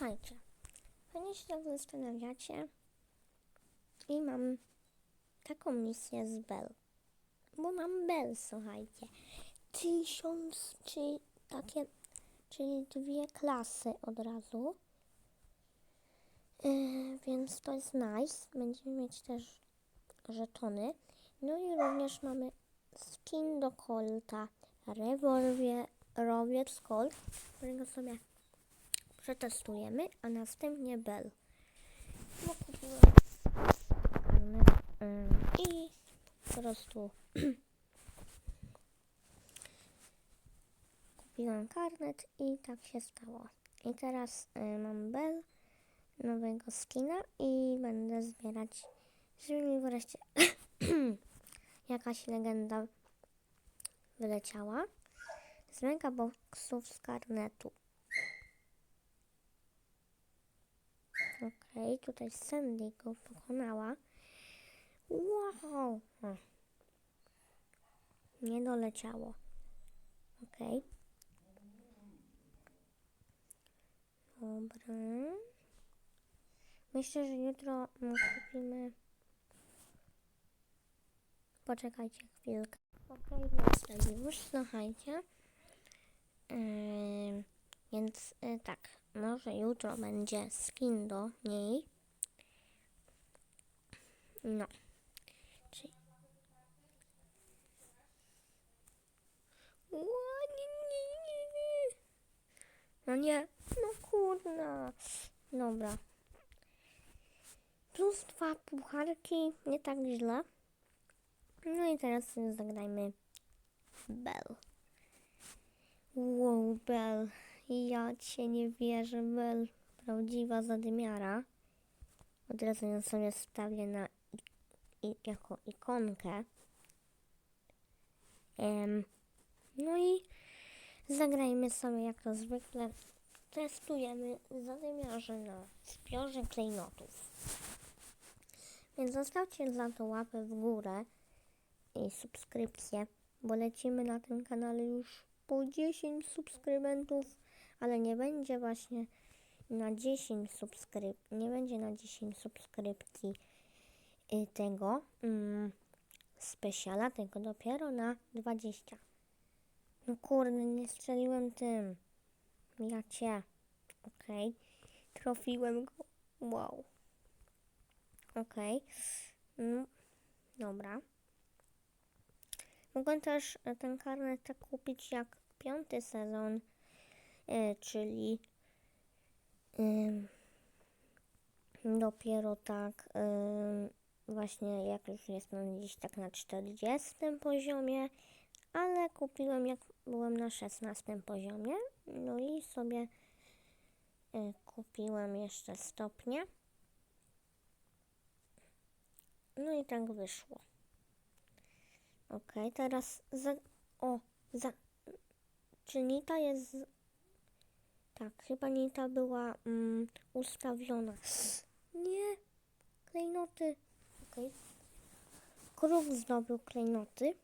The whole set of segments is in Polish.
Słuchajcie, pewnie się tak zastanawiacie i mam taką misję z Bell. Bo mam Bell, słuchajcie. Tysiąc, czyli takie, czyli dwie klasy od razu. Yy, więc to jest nice. Będziemy mieć też żetony. No i również mamy skin do Colta. Rewolwier, rowiec Colt, którego sobie przetestujemy, a następnie Bell. No ym, i po prostu kupiłem karnet i tak się stało. I teraz y, mam Bell, nowego skina i będę zbierać, żeby mi wreszcie jakaś legenda wyleciała z mega boxów z karnetu. Okej, tutaj Sandy go pokonała. Wow! Nie doleciało. Okej. Dobra. Myślę, że jutro kupimy... Poczekajcie chwilkę. Okej, jestem już, słuchajcie. Ym, więc y, tak, może jutro będzie skin do niej. No. Czyli... Ła, nie, nie, nie, nie. No nie, no kurna. Dobra. Plus dwa pucharki, nie tak źle. No i teraz zagrajmy Bell. Wow, Bell. Ja cię nie wierzę, Bell. Prawdziwa zadymiara. Od razu ją sobie wstawię na i, jako ikonkę. Em, no i zagrajmy sobie jak to zwykle. Testujemy zadymiarze na zbiorze klejnotów. Więc zostawcie za to łapę w górę i subskrypcję, bo lecimy na tym kanale już po 10 subskrybentów, ale nie będzie właśnie na 10 subskryp nie będzie na 10 subskrypcji y, tego mm, specjala, tylko dopiero na 20. No kurde, nie strzeliłem tym. Ja cię. Okej. Trafiłem go. Wow. Okej. No, dobra. Mogę też e, ten karnet tak kupić jak piąty sezon, czyli ym, dopiero tak właśnie jak już jestem gdzieś tak na 40 poziomie, ale kupiłem jak byłem na 16 poziomie, no i sobie y, kupiłem jeszcze stopnie. No i tak wyszło. Ok, teraz za... O, za... Czy Nita jest... Tak, chyba Nita była mm, ustawiona. Nie, klejnoty. Ok. Kruk zdobył klejnoty.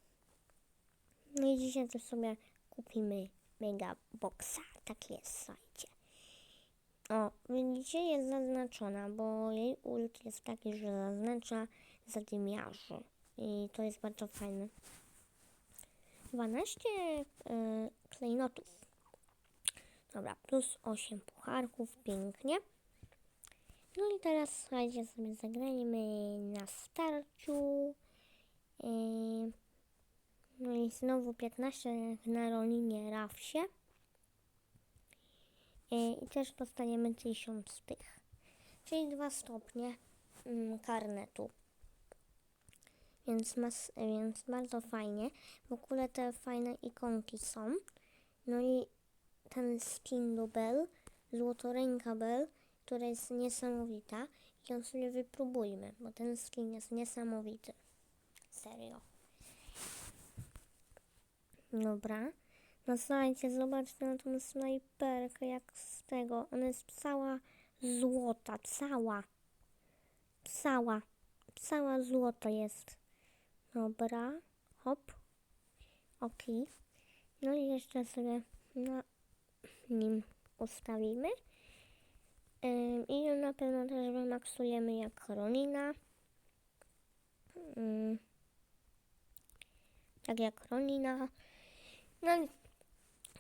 No i dzisiaj też sobie kupimy mega boxa. Tak jest, słuchajcie. O, widzicie, jest zaznaczona, bo jej ult jest taki, że zaznacza zadymiarzy. I to jest bardzo fajne. 12 y, klejnotów. Dobra, plus 8 pucharków, pięknie. No i teraz słuchajcie, sobie zagrajmy na starciu. Y, no i znowu 15 jak na Rolinie Rafsie. Y, I też dostaniemy 1000 tych. Czyli dwa stopnie mm, karnetu. Więc, mas, więc bardzo fajnie. W ogóle te fajne ikonki są. No i ten skin do Bell, złotoręka Bell, która jest niesamowita. I ją sobie wypróbujmy, bo ten skin jest niesamowity. Serio. Dobra. No słuchajcie, zobaczcie na tą snajperkę, jak z tego. Ona jest cała złota, cała. Cała. Cała złota jest. Dobra, hop, ok. No i jeszcze sobie na nim ustawimy. na pewno też wymaksujemy jak Ronina. Tak jak Ronina. Na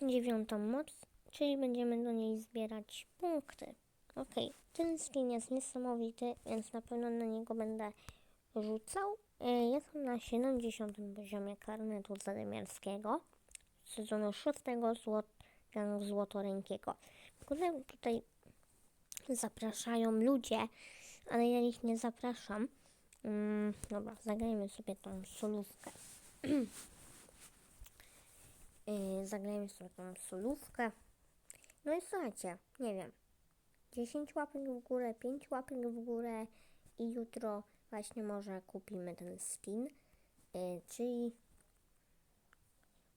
dziewiątą moc, czyli będziemy do niej zbierać punkty. Ok, ten skin jest niesamowity, więc na pewno na niego będę rzucał. E, Jest on na 70 poziomie karnetu zadymiarskiego sezonu 6 złot, rangu złotorękiego. Ogóle tutaj zapraszają ludzie, ale ja ich nie zapraszam. Mm, dobra, zagrajmy sobie tą solówkę. Yy, zagrajmy sobie tą solówkę. No i słuchajcie, nie wiem, 10 łapek w górę, 5 łapek w górę i jutro właśnie może kupimy ten skin, yy, czyli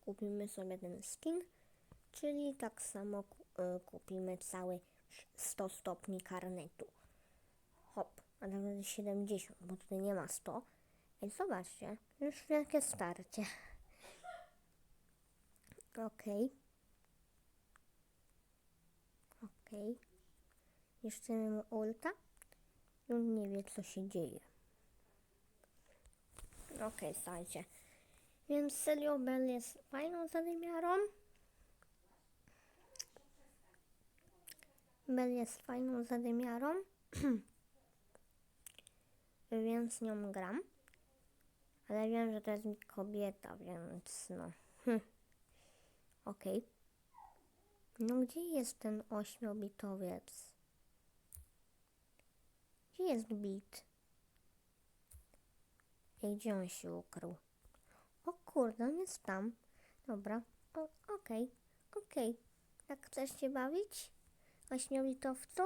kupimy sobie ten skin, czyli tak samo yy, kupimy cały 100 stopni karnetu. Hop, a nawet 70, bo tutaj nie ma 100. Więc zobaczcie, już wielkie starcie. Okej. Okej. Jeszcze mamy ulta. On nie wie, co się dzieje. Okej, słuchajcie. Więc serio Bell jest fajną zadymiarą. Bell jest fajną zadymiarą. więc nią gram. Ale wiem, że to jest kobieta, więc no. Okej. No gdzie jest ten ośmiobitowiec? Gdzie jest bit? I gdzie on się ukrył? O kurde, on jest tam. Dobra. Okej, okej. Tak chcesz się bawić? Ośmiobitowcu?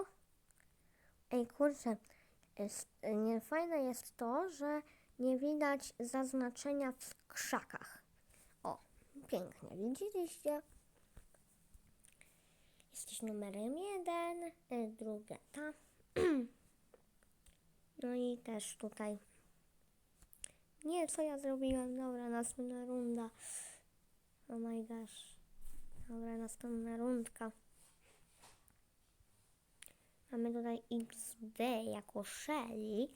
Ej, kurczę. Jest, nie, fajne jest to, że nie widać zaznaczenia w krzakach. O, pięknie, widzieliście? Jesteś numerem jeden, y, druga ta. No i też tutaj. Nie, co ja zrobiłem? Dobra, następna runda. Oh my gosh. Dobra, następna rundka. Mamy tutaj XD jako Shelly.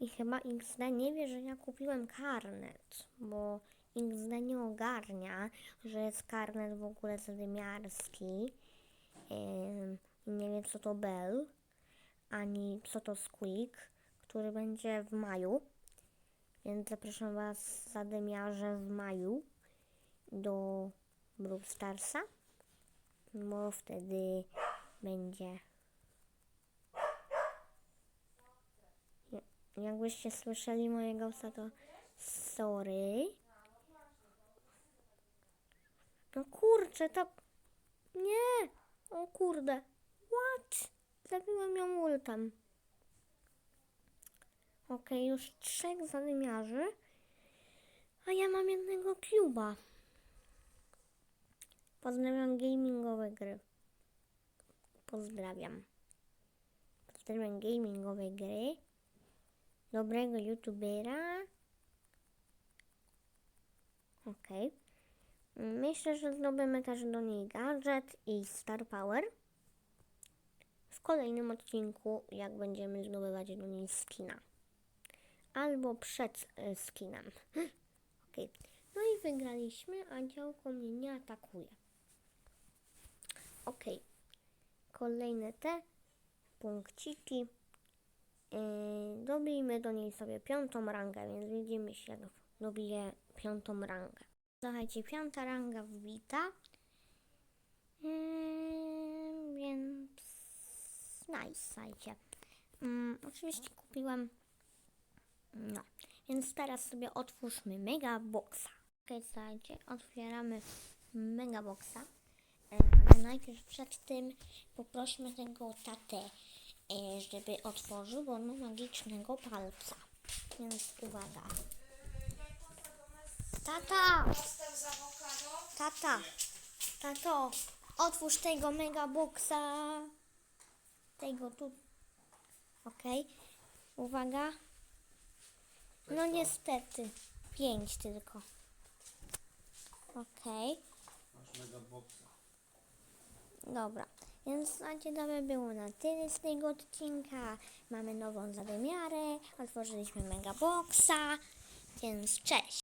I chyba XD nie wie, że ja kupiłem karnet, bo XD nie ogarnia, że jest karnet w ogóle zadymiarski. Ym, i nie wie, co to Bell, ani co to Squeak, który będzie w maju. Więc zapraszam Was zadymiarze w maju do Brawl Starsa, bo wtedy będzie Jakbyście słyszeli mojego psa, to sorry. No kurczę, to... Nie! O kurde. What? Zabiłem ją ultem. Okej, już trzech zadymiarzy. A ja mam jednego cuba. Pozdrawiam gamingowe gry. Pozdrawiam. Pozdrawiam gamingowe gry dobrego youtubera. Okej. Myślę, że zrobimy też do niej gadżet i star power. W kolejnym odcinku, jak będziemy zdobywać do niej skina. Albo przed e, skinem. Okej. No i wygraliśmy, a działko mnie nie atakuje. Okej. Kolejne te punkciki. Yy, dobijmy do niej sobie piątą rangę, więc widzimy się, jak dobiję piątą rangę. Słuchajcie, piąta ranga wbita. Yy, więc nice, słuchajcie. Mm, oczywiście kupiłem. No, więc teraz sobie otwórzmy mega boxa. Ok, słuchajcie, otwieramy mega boxa. E, Ale najpierw przed tym poprośmy tego tatę żeby otworzył, bo on ma magicznego palca. Więc uwaga. Tata! Tata! Tato! Otwórz tego mega boxa! Tego tu. Okej. Uwaga. No niestety. Pięć tylko. Okej. Masz mega boxa. Dobra. Więc słuchajcie, to by było na tyle z tego odcinka. Mamy nową zadymiarę, otworzyliśmy Megaboxa, więc cześć!